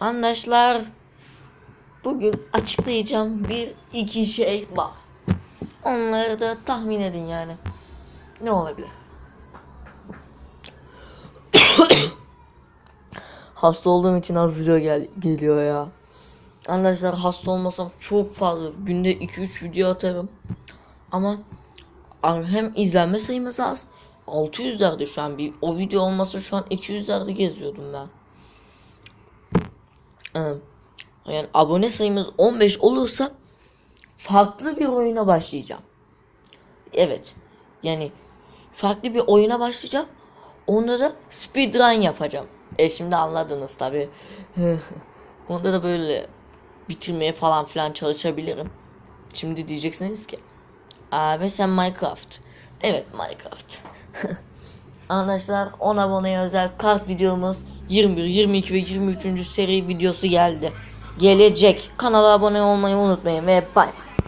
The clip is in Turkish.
Arkadaşlar bugün açıklayacağım bir iki şey var. Onları da tahmin edin yani. Ne olabilir? hasta olduğum için hazırca gel geliyor ya. Arkadaşlar hasta olmasam çok fazla günde 2-3 video atarım. Ama hem izlenme sayımız az. 600'lerde şu an bir o video olmasa şu an 200'lerde geziyordum ben. Ee, Yani abone sayımız 15 olursa farklı bir oyuna başlayacağım. Evet. Yani farklı bir oyuna başlayacağım. Onda da speedrun yapacağım. E şimdi anladınız tabi. Onda da böyle bitirmeye falan filan çalışabilirim. Şimdi diyeceksiniz ki Abi sen Minecraft. Evet Minecraft. Arkadaşlar 10 aboneye özel kart videomuz 21, 22 ve 23. seri videosu geldi. Gelecek. Kanala abone olmayı unutmayın ve bay bay.